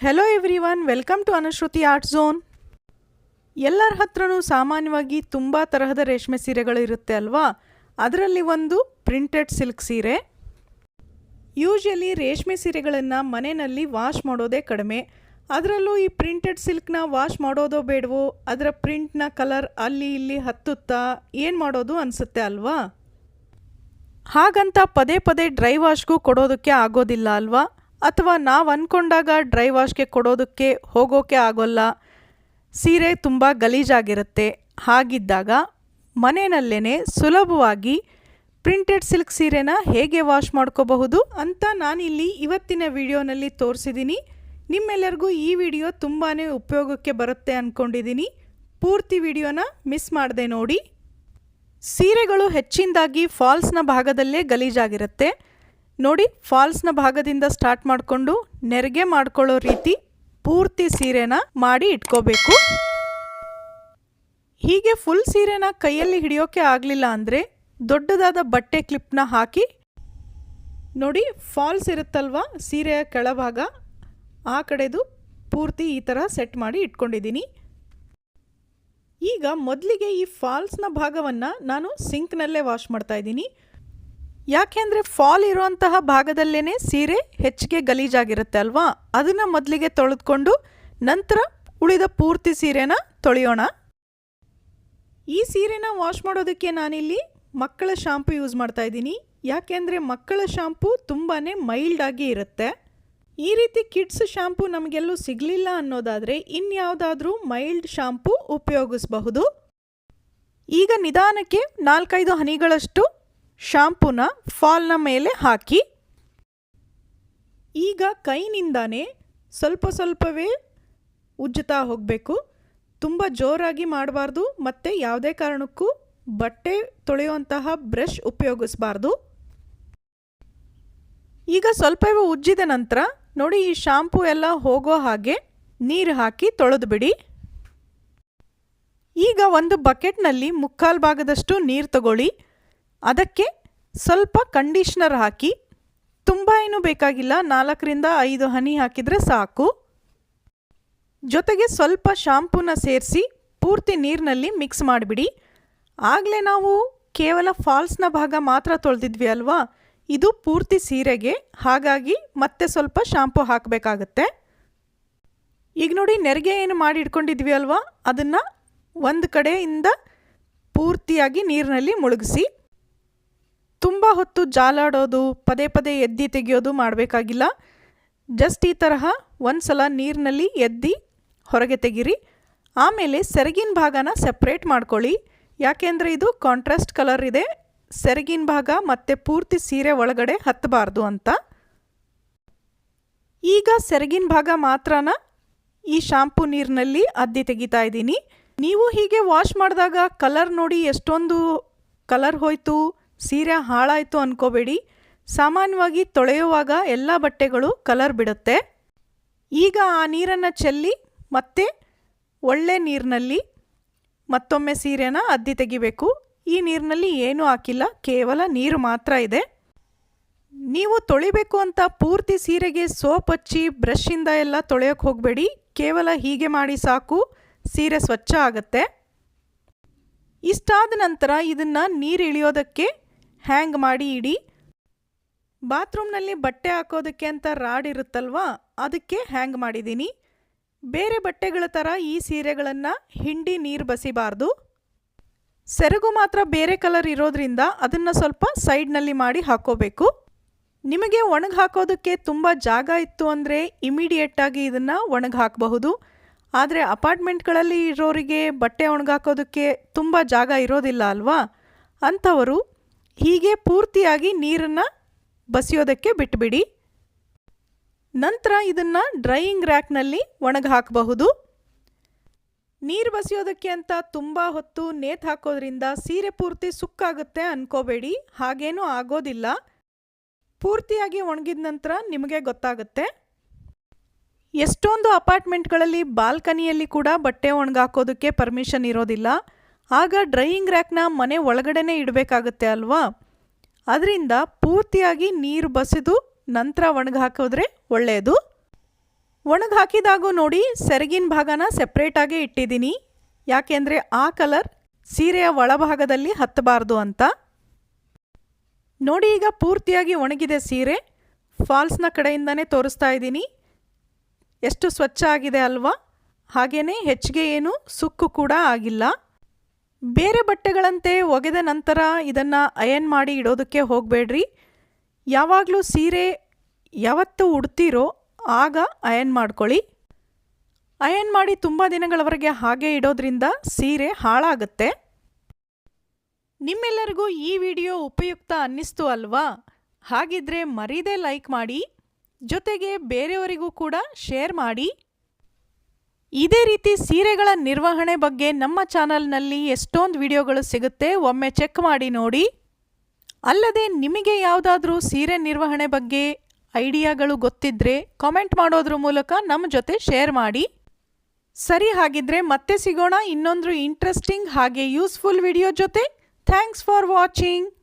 Hello everyone welcome to Anushruti art zone ಎಲ್ಲರ ಹತ್ರನೂ ಸಾಮಾನ್ಯವಾಗಿ ತುಂಬ ತರಹದ ರೇಷ್ಮೆ ಸೀರೆಗಳು ಇರುತ್ತೆ ಅಲ್ವಾ? ಅದರಲ್ಲಿ ಒಂದು ಪ್ರಿಂಟೆಡ್ ಸಿಲ್ಕ್ ಸೀರೆ. ಯೂಶಲಿ ರೇಷ್ಮೆ ಸೀರೆಗಳನ್ನು ಮನೆಯಲ್ಲಿ ವಾಶ್ ಮಾಡೋದೇ ಕಡಿಮೆ. ಅದರಲ್ಲೂ ಈ ಪ್ರಿಂಟೆಡ್ ಸಿಲ್ಕ್ನ ವಾಶ್ ಮಾಡೋದೋ ಬೇಡವೋ, ಅದರ ಪ್ರಿಂಟ್ನ ಕಲರ್ ಅಲ್ಲಿ ಇಲ್ಲಿ ಹತ್ತುತ್ತಾ, ಏನು ಮಾಡೋದು ಅನಿಸುತ್ತೆ ಅಲ್ವಾ? ಹಾಗಂತ ಪದೇ ಪದೇ ಡ್ರೈ ವಾಶ್ಗೂ ಕೊಡೋದಕ್ಕೆ ಆಗೋದಿಲ್ಲ ಅಲ್ವಾ? ಅಥವಾ ನಾವು ಅಂದ್ಕೊಂಡಾಗ ಡ್ರೈ ವಾಶ್ಗೆ ಕೊಡೋದಕ್ಕೆ ಹೋಗೋಕೆ ಆಗೋಲ್ಲ. ಸೀರೆ ತುಂಬ ಗಲೀಜಾಗಿರುತ್ತೆ. ಹಾಗಿದ್ದಾಗ ಮನೆಯಲ್ಲೇ ಸುಲಭವಾಗಿ ಪ್ರಿಂಟೆಡ್ ಸಿಲ್ಕ್ ಸೀರೆನ ಹೇಗೆ ವಾಶ್ ಮಾಡ್ಕೋಬಹುದು ಅಂತ ನಾನಿಲ್ಲಿ ಇವತ್ತಿನ ವಿಡಿಯೋನಲ್ಲಿ ತೋರಿಸಿದ್ದೀನಿ ನಿಮ್ಮೆಲ್ಲರಿಗೂ ಈ ವಿಡಿಯೋ ತುಂಬಾ ಉಪಯೋಗಕ್ಕೆ ಬರುತ್ತೆ ಅಂದ್ಕೊಂಡಿದ್ದೀನಿ ಪೂರ್ತಿ ವಿಡಿಯೋನ ಮಿಸ್ ಮಾಡದೆ ನೋಡಿ. ಸೀರೆಗಳು ಹೆಚ್ಚಿನದಾಗಿ ಫಾಲ್ಸ್ನ ಭಾಗದಲ್ಲೇ ಗಲೀಜಾಗಿರುತ್ತೆ. ನೋಡಿ, ಫಾಲ್ಸ್ನ ಭಾಗದಿಂದ ಸ್ಟಾರ್ಟ್ ಮಾಡಿಕೊಂಡು ನೆರಿಗೆ ಮಾಡ್ಕೊಳ್ಳೋ ರೀತಿ ಪೂರ್ತಿ ಸೀರೆನ ಮಾಡಿ ಇಟ್ಕೋಬೇಕು. ಹೀಗೆ ಫುಲ್ ಸೀರೆನ ಕೈಯಲ್ಲಿ ಹಿಡಿಯೋಕೆ ಆಗಲಿಲ್ಲ ಅಂದರೆ ದೊಡ್ಡದಾದ ಬಟ್ಟೆ ಕ್ಲಿಪ್ನ ಹಾಕಿ, ನೋಡಿ, ಫಾಲ್ಸ್ ಇರುತ್ತಲ್ವ ಸೀರೆಯ ಕೆಳಭಾಗ? ಆ ಕಡೆದು ಪೂರ್ತಿ ಈ ಥರ ಸೆಟ್ ಮಾಡಿ ಇಟ್ಕೊಂಡಿದ್ದೀನಿ. ಈಗ ಮೊದಲಿಗೆ ಈ ಫಾಲ್ಸ್ನ ಭಾಗವನ್ನು ನಾನು ಸಿಂಕ್ನಲ್ಲೇ ವಾಶ್ ಮಾಡ್ತಾ ಇದ್ದೀನಿ. ಯಾಕೆಂದರೆ ಫಾಲ್ ಇರುವಂತಹ ಭಾಗದಲ್ಲೇ ಸೀರೆ ಹೆಚ್ಚಿಗೆ ಗಲೀಜಾಗಿರುತ್ತೆ ಅಲ್ವಾ? ಅದನ್ನು ಮೊದಲಿಗೆ ತೊಳೆದುಕೊಂಡು ನಂತರ ಉಳಿದ ಪೂರ್ತಿ ಸೀರೆನ ತೊಳೆಯೋಣ. ಈ ಸೀರೆನ ವಾಶ್ ಮಾಡೋದಕ್ಕೆ ನಾನಿಲ್ಲಿ ಮಕ್ಕಳ ಶಾಂಪು ಯೂಸ್ ಮಾಡ್ತಾ ಇದ್ದೀನಿ. ಯಾಕೆಂದರೆ ಮಕ್ಕಳ ಶಾಂಪು ತುಂಬಾ ಮೈಲ್ಡ್ ಆಗಿ ಇರುತ್ತೆ. ಈ ರೀತಿ ಕಿಡ್ಸ್ ಶಾಂಪು ನಮಗೆಲ್ಲೂ ಸಿಗಲಿಲ್ಲ ಅನ್ನೋದಾದರೆ ಇನ್ಯಾವುದಾದ್ರೂ ಮೈಲ್ಡ್ ಶಾಂಪು ಉಪಯೋಗಿಸಬಹುದು. ಈಗ ನಿಧಾನಕ್ಕೆ ನಾಲ್ಕೈದು ಹನಿಗಳಷ್ಟು ಶಾಂಪೂನ ಫಾಲ್ನ ಮೇಲೆ ಹಾಕಿ. ಈಗ ಕೈನಿಂದಾನೇ ಸ್ವಲ್ಪ ಸ್ವಲ್ಪವೇ ಉಜ್ಜುತ್ತಾ ಹೋಗಬೇಕು. ತುಂಬ ಜೋರಾಗಿ ಮಾಡಬಾರ್ದು, ಮತ್ತು ಯಾವುದೇ ಕಾರಣಕ್ಕೂ ಬಟ್ಟೆ ತೊಳೆಯುವಂತಹ ಬ್ರಷ್ ಉಪಯೋಗಿಸಬಾರ್ದು. ಈಗ ಸ್ವಲ್ಪವೇ ಉಜ್ಜಿದ ನಂತರ ನೋಡಿ ಈ ಶಾಂಪೂ ಎಲ್ಲ ಹೋಗೋ ಹಾಗೆ ನೀರು ಹಾಕಿ ತೊಳೆದು ಬಿಡಿ. ಈಗ ಒಂದು ಬಕೆಟ್ನಲ್ಲಿ ಮುಕ್ಕಾಲು ಭಾಗದಷ್ಟು ನೀರು ತಗೊಳ್ಳಿ. ಅದಕ್ಕೆ ಸ್ವಲ್ಪ ಕಂಡೀಷ್ನರ್ ಹಾಕಿ, ತುಂಬ ಏನೂ ಬೇಕಾಗಿಲ್ಲ, ನಾಲ್ಕರಿಂದ ಐದು ಹನಿ ಹಾಕಿದರೆ ಸಾಕು. ಜೊತೆಗೆ ಸ್ವಲ್ಪ ಶಾಂಪೂನ ಸೇರಿಸಿ, ಪೂರ್ತಿ ನೀರಿನಲ್ಲಿ ಮಿಕ್ಸ್ ಮಾಡಿಬಿಡಿ. ಆಗಲೇ ನಾವು ಕೇವಲ ಫಾಲ್ಸ್ನ ಭಾಗ ಮಾತ್ರ ತೊಳೆದಿದ್ವಿ ಅಲ್ವಾ? ಇದು ಪೂರ್ತಿ ಸೀರೆಗೆ, ಹಾಗಾಗಿ ಮತ್ತೆ ಸ್ವಲ್ಪ ಶಾಂಪು ಹಾಕಬೇಕಾಗತ್ತೆ. ಈಗ ನೋಡಿ, ನೆರಿಗೆ ಏನು ಮಾಡಿ ಇಟ್ಕೊಂಡಿದ್ವಿ ಅಲ್ವಾ? ಅದನ್ನು ಒಂದು ಕಡೆಯಿಂದ ಪೂರ್ತಿಯಾಗಿ ನೀರಿನಲ್ಲಿ ಮುಳುಗಿಸಿ. ಹೊತ್ತು ಜಾಲಾಡೋದು, ಪದೇ ಪದೇ ಎದ್ದಿ ತೆಗೆಯೋದು ಮಾಡಬೇಕಾಗಿಲ್ಲ. ಜಸ್ಟ್ ಈ ತರಹ ಒಂದು ಸಲ ನೀರಿನಲ್ಲಿ ಎದ್ದಿ ಹೊರಗೆ ತೆಗೀರಿ. ಆಮೇಲೆ ಸೆರಗಿನ ಭಾಗನ ಸೆಪ್ರೇಟ್ ಮಾಡ್ಕೊಳ್ಳಿ. ಯಾಕೆಂದರೆ ಇದು ಕಾಂಟ್ರಾಸ್ಟ್ ಕಲರ್ ಇದೆ. ಸೆರಗಿನ ಭಾಗ ಮತ್ತೆ ಪೂರ್ತಿ ಸೀರೆ ಒಳಗಡೆ ಹತ್ತಬಾರ್ದು ಅಂತ. ಈಗ ಸೆರಗಿನ ಭಾಗ ಮಾತ್ರನ ಈ ಶಾಂಪೂ ನೀರಿನಲ್ಲಿ ಅದ್ದಿ ತೆಗಿತಾ ಇದ್ದೀನಿ. ನೀವು ಹೀಗೆ ವಾಶ್ ಮಾಡಿದಾಗ ಕಲರ್ ನೋಡಿ ಎಷ್ಟೊಂದು ಕಲರ್ ಹೋಯ್ತು. ಸೀರೆ ಹಾಳಾಯಿತು ಅನ್ಕೋಬೇಡಿ. ಸಾಮಾನ್ಯವಾಗಿ ತೊಳೆಯುವಾಗ ಎಲ್ಲ ಬಟ್ಟೆಗಳು ಕಲರ್ ಬಿಡುತ್ತೆ. ಈಗ ಆ ನೀರನ್ನು ಚೆಲ್ಲಿ ಮತ್ತೆ ಒಳ್ಳೆ ನೀರಿನಲ್ಲಿ ಮತ್ತೊಮ್ಮೆ ಸೀರೆನ ಅದ್ದಿ ತೆಗಿಬೇಕು. ಈ ನೀರಿನಲ್ಲಿ ಏನೂ ಹಾಕಿಲ್ಲ, ಕೇವಲ ನೀರು ಮಾತ್ರ ಇದೆ. ನೀವು ತೊಳಿಬೇಕು ಅಂತ ಪೂರ್ತಿ ಸೀರೆಗೆ ಸೋಪ್ ಹಚ್ಚಿ ಬ್ರಷಿಂದ ಎಲ್ಲ ತೊಳೆಯೋಕ್ಕೆ ಹೋಗಬೇಡಿ. ಕೇವಲ ಹೀಗೆ ಮಾಡಿ ಸಾಕು, ಸೀರೆ ಸ್ವಚ್ಛ ಆಗುತ್ತೆ. ಇಷ್ಟಾದ ನಂತರ ಇದನ್ನು ನೀರು ಇಳಿಯೋದಕ್ಕೆ ಹ್ಯಾಂಗ್ ಮಾಡಿ ಇಡಿ? ಬಾತ್ರೂಮ್ನಲ್ಲಿ ಬಟ್ಟೆ ಹಾಕೋದಕ್ಕೆ ಅಂತ ರಾಡ್ ಇರುತ್ತಲ್ವಾ? ಅದಕ್ಕೆ ಹ್ಯಾಂಗ್ ಮಾಡಿದ್ದೀನಿ ಬೇರೆ ಬಟ್ಟೆಗಳ ಥರ ಈ ಸೀರೆಗಳನ್ನು ಹಿಂಡಿ ನೀರು ಬಸಿಬಾರ್ದು. ಸೆರಗು ಮಾತ್ರ ಬೇರೆ ಕಲರ್ ಇರೋದ್ರಿಂದ ಅದನ್ನು ಸ್ವಲ್ಪ ಸೈಡ್ನಲ್ಲಿ ಮಾಡಿ ಹಾಕೋಬೇಕು. ನಿಮಗೆ ಒಣಗಿ ಹಾಕೋದಕ್ಕೆ ತುಂಬ ಜಾಗ ಇತ್ತು ಅಂದರೆ ಇಮಿಡಿಯೇಟಾಗಿ ಇದನ್ನು ಒಣಗಿ ಹಾಕಬಹುದು. ಆದರೆ ಅಪಾರ್ಟ್ಮೆಂಟ್ಗಳಲ್ಲಿ ಇರೋರಿಗೆ ಬಟ್ಟೆ ಒಣಗಾಕೋದಕ್ಕೆ ತುಂಬ ಜಾಗ ಇರೋದಿಲ್ಲ ಅಲ್ವಾ? ಅಂಥವರು ಹೀಗೆ ಪೂರ್ತಿಯಾಗಿ ನೀರನ್ನು ಬಸಿಯೋದಕ್ಕೆ ಬಿಟ್ಬಿಡಿ. ನಂತರ ಇದನ್ನು ಡ್ರೈಯಿಂಗ್ ರ್ಯಾಕ್ನಲ್ಲಿ ಒಣಗಿ ಹಾಕಬಹುದು ನೀರು ಬಸಿಯೋದಕ್ಕೆ ಅಂತ ತುಂಬ ಹೊತ್ತು ನೇತು ಹಾಕೋದ್ರಿಂದ ಸೀರೆ ಪೂರ್ತಿ ಸುಕ್ಕಾಗುತ್ತೆ ಅನ್ಕೋಬೇಡಿ, ಹಾಗೇನೂ ಆಗೋದಿಲ್ಲ. ಪೂರ್ತಿಯಾಗಿ ಒಣಗಿದ ನಂತರ ನಿಮಗೆ ಗೊತ್ತಾಗುತ್ತೆ. ಎಷ್ಟೊಂದು ಅಪಾರ್ಟ್ಮೆಂಟ್ಗಳಲ್ಲಿ ಬಾಲ್ಕನಿಯಲ್ಲಿ ಕೂಡ ಬಟ್ಟೆ ಒಣಗಾಕೋದಕ್ಕೆ ಪರ್ಮಿಷನ್ ಇರೋದಿಲ್ಲ. ಆಗ ಡ್ರೈಯಿಂಗ್ ರ್ಯಾಕ್ನ ಮನೆ ಒಳಗಡೆನೇ ಇಡಬೇಕಾಗುತ್ತೆ ಅಲ್ವಾ? ಅದರಿಂದ ಪೂರ್ತಿಯಾಗಿ ನೀರು ಬಸಿದು ನಂತರ ಒಣಗಿ ಹಾಕಿದ್ರೆ ಒಳ್ಳೆಯದು ಒಣಗಿ ಹಾಕಿದಾಗೂ ನೋಡಿ ಸೆರಗಿನ ಭಾಗನ ಸೆಪ್ರೇಟಾಗೇ ಇಟ್ಟಿದ್ದೀನಿ. ಯಾಕೆಂದರೆ ಆ ಕಲರ್ ಸೀರೆಯ ಒಳಭಾಗದಲ್ಲಿ ಹತ್ತಬಾರ್ದು ಅಂತ. ನೋಡಿ ಈಗ ಪೂರ್ತಿಯಾಗಿ ಒಣಗಿದೆ ಸೀರೆ. ಫಾಲ್ಸ್ನ ಕಡೆಯಿಂದನೇ ತೋರಿಸ್ತಾ ಇದ್ದೀನಿ. ಎಷ್ಟು ಸ್ವಚ್ಛ ಆಗಿದೆ ಅಲ್ವಾ? ಹಾಗೆಯೇ ಹೆಚ್ಚಿಗೆ ಏನು ಸುಕ್ಕು ಕೂಡ ಆಗಿಲ್ಲ. ಬೇರೆ ಬಟ್ಟೆಗಳಂತೆ ಒಗೆದ ನಂತರ ಇದನ್ನು ಅಯನ್ ಮಾಡಿ ಇಡೋದಕ್ಕೆ ಹೋಗಬೇಡ್ರಿ. ಯಾವಾಗಲೂ ಸೀರೆ ಯಾವತ್ತು ಉಡ್ತೀರೋ ಆಗ ಅಯನ್ ಮಾಡ್ಕೊಳ್ಳಿ. ಅಯನ್ ಮಾಡಿ ತುಂಬ ದಿನಗಳವರೆಗೆ ಹಾಗೆ ಇಡೋದ್ರಿಂದ ಸೀರೆ ಹಾಳಾಗುತ್ತೆ. ನಿಮ್ಮೆಲ್ಲರಿಗೂ ಈ ವಿಡಿಯೋ ಉಪಯುಕ್ತ ಅನ್ನಿಸ್ತು ಅಲ್ವಾ? ಹಾಗಿದ್ರೆ ಮರೀದೆ ಲೈಕ್ ಮಾಡಿ, ಜೊತೆಗೆ ಬೇರೆಯವರಿಗೂ ಕೂಡ ಶೇರ್ ಮಾಡಿ. ಇದೇ ರೀತಿ ಸೀರೆಗಳ ನಿರ್ವಹಣೆ ಬಗ್ಗೆ ನಮ್ಮ ಚಾನಲ್ನಲ್ಲಿ ಎಷ್ಟೊಂದು ವಿಡಿಯೋಗಳು ಸಿಗುತ್ತೆ ಒಮ್ಮೆ ಚೆಕ್ ಮಾಡಿ ನೋಡಿ. ಅಲ್ಲದೆ ನಿಮಗೆ ಯಾವುದಾದ್ರೂ ಸೀರೆ ನಿರ್ವಹಣೆ ಬಗ್ಗೆ ಐಡಿಯಾಗಳು ಗೊತ್ತಿದ್ರೆ ಕಾಮೆಂಟ್ ಮಾಡೋದ್ರ ಮೂಲಕ ನಮ್ಮ ಜೊತೆ ಶೇರ್ ಮಾಡಿ. ಸರಿ ಹಾಗಿದ್ರೆ ಮತ್ತೆ ಸಿಗೋಣ ಇನ್ನೊಂದು ಇಂಟ್ರೆಸ್ಟಿಂಗ್ ಹಾಗೆ ಯೂಸ್ಫುಲ್ ವಿಡಿಯೋ ಜೊತೆ. Thanks for watching.